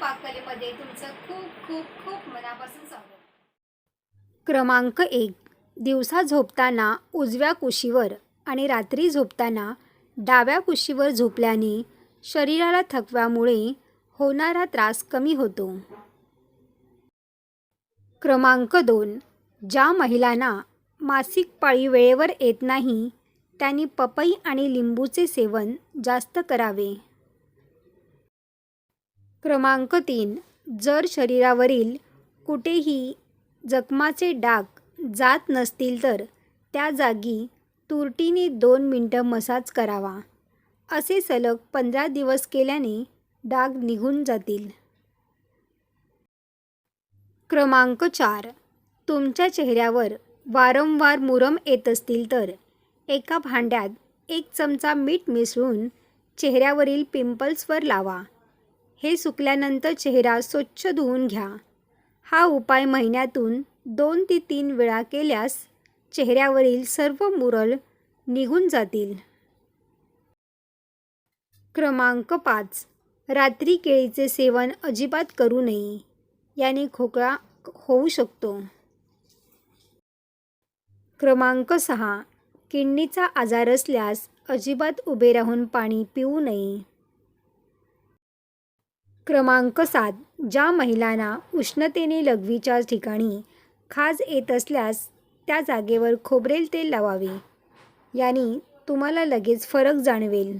पाककलेमध्ये तुमचं खूप खूप खूप मनापासून स्वागत. क्रमांक एक दिवसा झोपताना उजव्या कुशीवर आणि रात्री झोपताना डाव्या कुशीवर झोपल्याने शरीराला थकव्यामुळे होणारा त्रास कमी होतो. क्रमांक दोन ज्या महिलांना मासिक पाळी वेळेवर येत नाही त्यांनी पपई आणि लिंबूचे सेवन जास्त करावे. क्रमांक तीन जर शरीरावरील कुठेही जखमाचे डाग जात नसतील तर त्या जागी तुरटीने दोन मिनटं मसाज करावा. असे सलग पंधरा दिवस केल्याने डाग निघून जातील. क्रमांक चार तुमच्या चेहऱ्यावर वारंवार मुरम येत असतील तर एका भांड्यात एक चमचा मीठ मिसळून चेहऱ्यावरील पिंपल्सवर लावा. हे सुकल्यानंतर चेहरा स्वच्छ धुवून घ्या. हा उपाय महिन्यातून दोन ते तीन वेळा केल्यास चेहऱ्यावरील सर्व मुरल निघून जातील. क्रमांक पाच. रात्री केळीचे सेवन अजिबात करू नये. याने खोकळा होऊ शकतो. क्रमांक सहा. किडनीचा आजार असल्यास अजिबात उभे राहून पाणी पिऊ नये. क्रमांक सात ज्या महिलांना उष्णतेने लघवीच्या ठिकाणी खाज येत असल्यास त्या जागेवर खोबरेल तेल लावावे. याने तुम्हाला लगेच फरक जाणवेल.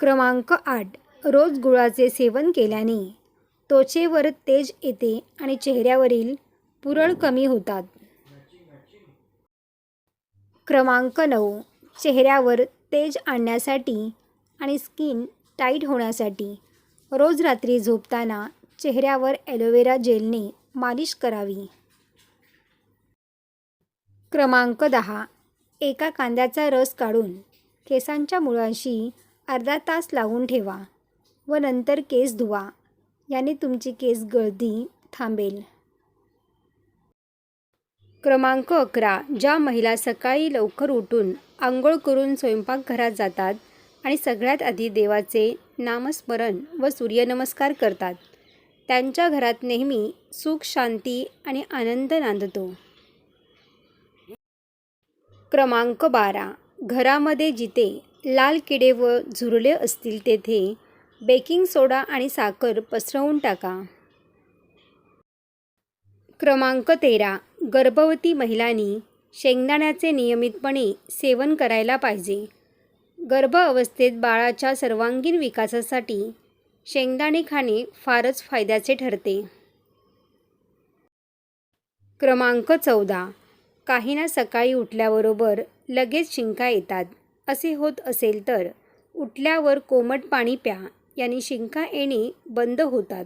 क्रमांक आठ रोज गुळाचे सेवन केल्याने त्वचेवर तेज येते आणि चेहऱ्यावरील पुरळ कमी होतात. क्रमांक नऊ चेहऱ्यावर तेज आणण्यासाठी आणि स्किन टाईट होण्यासाठी रोज रात्री झोपताना चेहऱ्यावर ॲलोवेरा जेलने मालिश करावी. क्रमांक दहा. एका कांद्याचा रस काढून केसांच्या मुळांशी अर्धा तास लावून ठेवा व नंतर केस धुवा याने तुमची केस गळती थांबेल. क्रमांक अकरा. ज्या महिला सकाळी लवकर उठून आंघोळ करून स्वयंपाकघरात जातात आणि सगळ्यात आधी देवाचे नामस्मरण व सूर्यनमस्कार करतात. त्यांच्या घरात नेहमी सुख शांती आणि आनंद नांदतो. क्रमांक बारा. घरामध्ये जिथे लाल किडे व झुरले असतील तेथे बेकिंग सोडा आणि साखर पसरवून टाका. क्रमांक तेरा. गर्भवती महिलांनी शेंगदाण्याचे नियमितपणे सेवन करायला पाहिजे. गर्भ अवस्थेत बाळाच्या सर्वांगीण विकासासाठी शेंगदाणे खाणे फारच फायद्याचे ठरते. क्रमांक चौदा. काहींना सकाळी उठल्याबरोबर लगेच शिंका येतात. असे होत असेल तर उठल्यावर कोमट पाणी प्या याने शिंका येणे बंद होतात.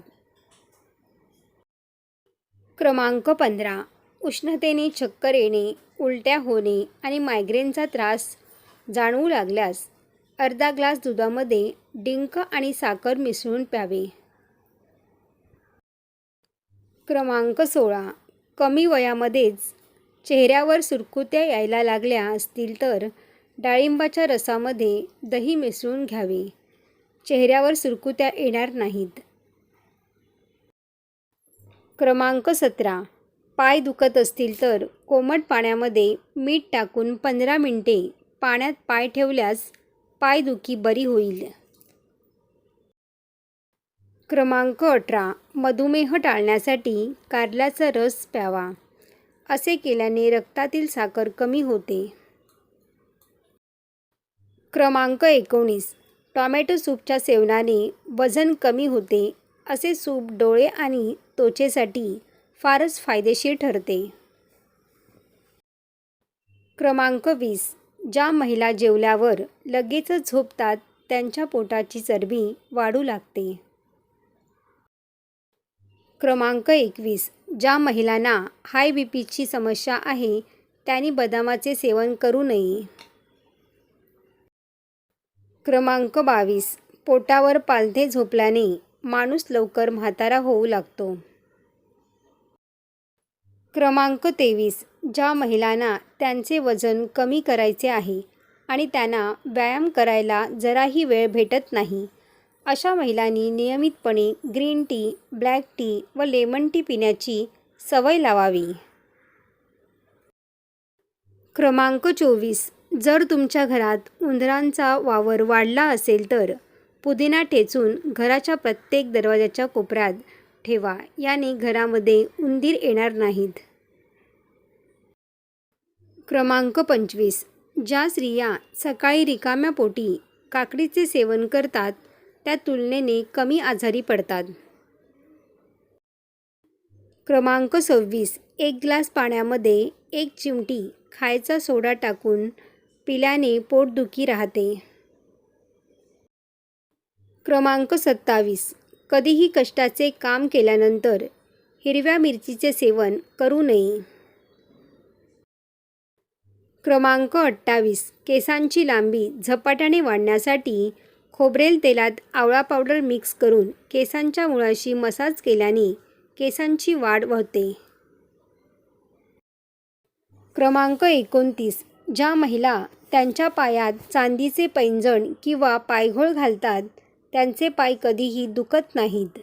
क्रमांक पंधरा. उष्णतेने चक्कर येणे उलट्या होणे आणि मायग्रेनचा त्रास जाणवू लागल्यास अर्धा ग्लास दुधामध्ये डिंक आणि साखर मिसळून प्यावे. क्रमांक सोळा. कमी वयामध्येच चेहऱ्यावर सुरकुत्या यायला लागल्या असतील तर डाळिंबाच्या रसामध्ये दही मिसळून घ्यावे. चेहऱ्यावर सुरकुत्या येणार नाहीत. क्रमांक सतरा. पाय दुखत असतील तर कोमट पाण्यामध्ये मीठ टाकून पंधरा मिनटे पाण्यात पाय ठेवल्यास पायदुखी बरी होईल. क्रमांक अठरा. मधुमेह टाळण्यासाठी कारल्याचा रस प्यावा. असे केल्याने रक्तातील साखर कमी होते. क्रमांक एकोणीस. टॉमॅटो सूपच्या सेवनाने वजन कमी होते. असे सूप डोळे आणि त्वचेसाठी फारच फायदेशीर ठरते. क्रमांक वीस. ज्या महिला जेवल्यावर लगेचच झोपतात त्यांच्या पोटाची चरबी वाढू लागते. क्रमांक एकवीस. ज्या महिलांना हाय बी पीची समस्या आहे त्यांनी बदामाचे सेवन करू नये. क्रमांक बावीस. पोटावर पालथे झोपल्याने माणूस लवकर म्हातारा होऊ लागतो. क्रमांक तेवीस. ज्या महिलांना त्यांचे वजन कमी करायचे आहे आणि त्यांना व्यायाम करायला जराही वेळ भेटत नाही अशा महिलांनी नियमितपणे ग्रीन टी ब्लॅक टी व लेमन टी पिण्याची सवय लावावी. क्रमांक चोवीस. जर तुमच्या घरात उंदरांचा वावर वाढला असेल तर पुदिना ठेचून घराच्या प्रत्येक दरवाजाच्या कोपऱ्यात ठेवा याने घरामध्ये उंदीर येणार नाहीत. क्रमांक पंचवीस. ज्या स्त्रिया सकाळी रिकाम्या पोटी काकडीचे सेवन करतात त्या तुलनेने कमी आजारी पडतात. क्रमांक सव्वीस. एक ग्लास पाण्यामध्ये एक चिमटी खायचा सोडा टाकून पिल्याने पोटदुखी राहते. क्रमांक सत्तावीस. कधीही कष्टाचे काम केल्यानंतर हिरव्या मिरचीचे सेवन करू नये. क्रमांक अठ्ठावीस. केसांची लांबी झपाट्याने वाढण्यासाठी खोबरेल तेलात आवळा पावडर मिक्स करून केसांच्या मुळाशी मसाज केल्याने केसांची वाढ होते क्रमांक एकोणतीस. ज्या महिला त्यांच्या पायात चांदीचे पैंजण किंवा पायघोळ घालतात त्यांचे पाय कधीही दुखत नाहीत.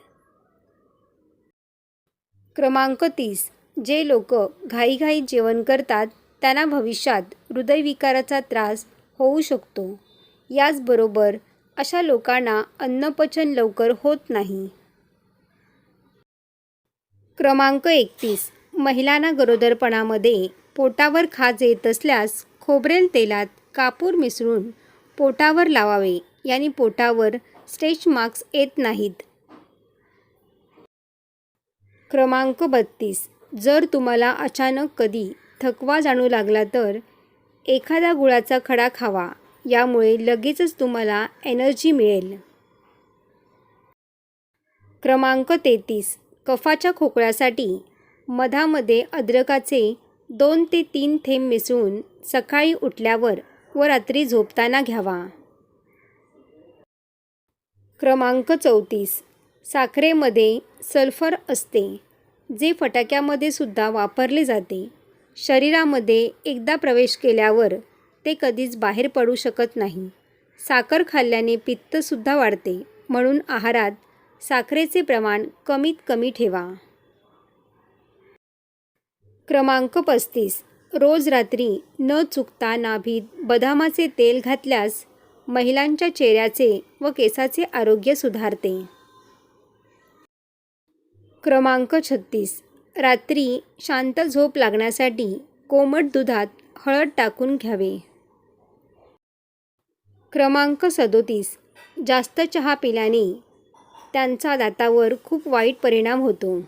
क्रमांक तीस. जे लोक घाईघाई जेवण करतात त्यांना भविष्यात हृदयविकाराचा त्रास होऊ शकतो. याचबरोबर अशा लोकांना अन्नपचन लवकर होत नाही. क्रमांक एकतीस. महिलांना गरोदरपणामध्ये पोटावर खाज येत असल्यास खोबरेल तेलात कापूर मिसळून पोटावर लावावे. याने पोटावर स्टेच मार्क्स येत नाहीत. क्रमांक बत्तीस. जर तुम्हाला अचानक कधी थकवा जाणू लागला तर एखादा गुळाचा खडा खावा. यामुळे लगेचच तुम्हाला एनर्जी मिळेल. क्रमांक तेहतीस. कफाच्या खोकळ्यासाठी मधामध्ये अद्रकाचे दोन ते तीन थेंब मिसळून सकाळी उठल्यावर व रात्री झोपताना घ्यावा. क्रमांक चौतीस. साखरेमध्ये सल्फर असते जे फटाक्यामध्ये सुद्धा वापरले जाते. शरीरामध्ये एकदा प्रवेश केल्यावर ते कधीच बाहेर पडू शकत नाही. साखर खाल्ल्याने पित्तसुद्धा वाढते. म्हणून आहारात साखरेचे प्रमाण कमीत कमी ठेवा. क्रमांक पस्तीस. रोज रात्री न चुकता नाभीत बदामाचे तेल घातल्यास महिलांच्या चेहऱ्याचे व केसाचे आरोग्य सुधारते. क्रमांक छत्तीस. रात्री शांत झोप लागण्यासाठी कोमट दुधात हळद टाकून घ्यावे. क्रमांक सदोतीस. जास्त चहा पिल्याने त्यांचा दातावर खूप वाईट परिणाम होतो.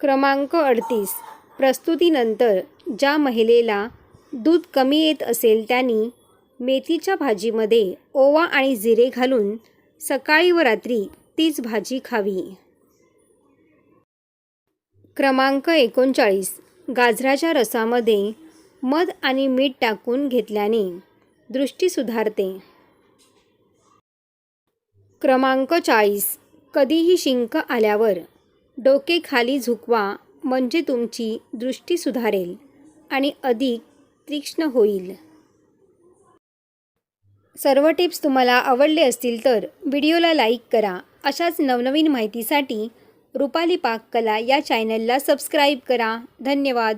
क्रमांक अडतीस. प्रस्तुतीनंतर ज्या महिलेला दूध कमी येत असेल त्यांनी मेथीच्या भाजीमध्ये ओवा आणि जिरे घालून सकाळी व रात्री तीच भाजी खावी. क्रमांक एकोणचाळीस. गाजराच्या रसामध्ये मध आणि मीठ टाकून घेतल्याने दृष्टी सुधारते. क्रमांक चाळीस. कधीही शिंक आल्यावर डोके खाली झुकवा म्हणजे तुमची दृष्टी सुधारेल आणि अधिक तीक्ष्ण होईल. सर्व टिप्स तुम्हाला आवडले असतील तर व्हिडिओला लाईक करा. अशाच नवनवीन माहितीसाठी रुपाली पाककला या चॅनलला सबस्क्राईब करा. धन्यवाद.